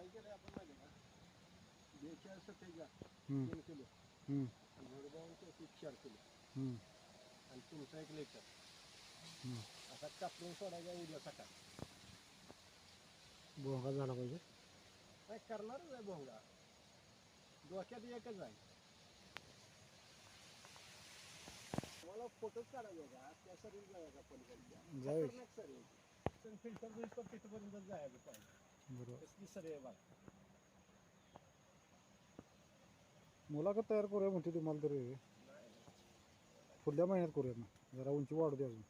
काय केलं आपण माहिती का बेचाळीस सत्तेचाळीस हम्म, तीन किलो हम्म, एक चार किलो आणि तुमचा एक लिटर. असा कापरून सोडायचा उद्या सकाळ भोंगा झाला पाहिजे काय करणारच आहे भोंगा डोक्यात एकच आहे मला फोटोच काढायचा का त्यासाठी जायचा पलीकडच्या जाऊया. खतरनाक सर आहे. पण फ़िल्टर जायचं पाहिजे बरोबर. मुलाखत तयार करूया म्हणते तुम्हाला तरी. पुढल्या महिन्यात करूया ना जरा उंची वाढू द्या अजून.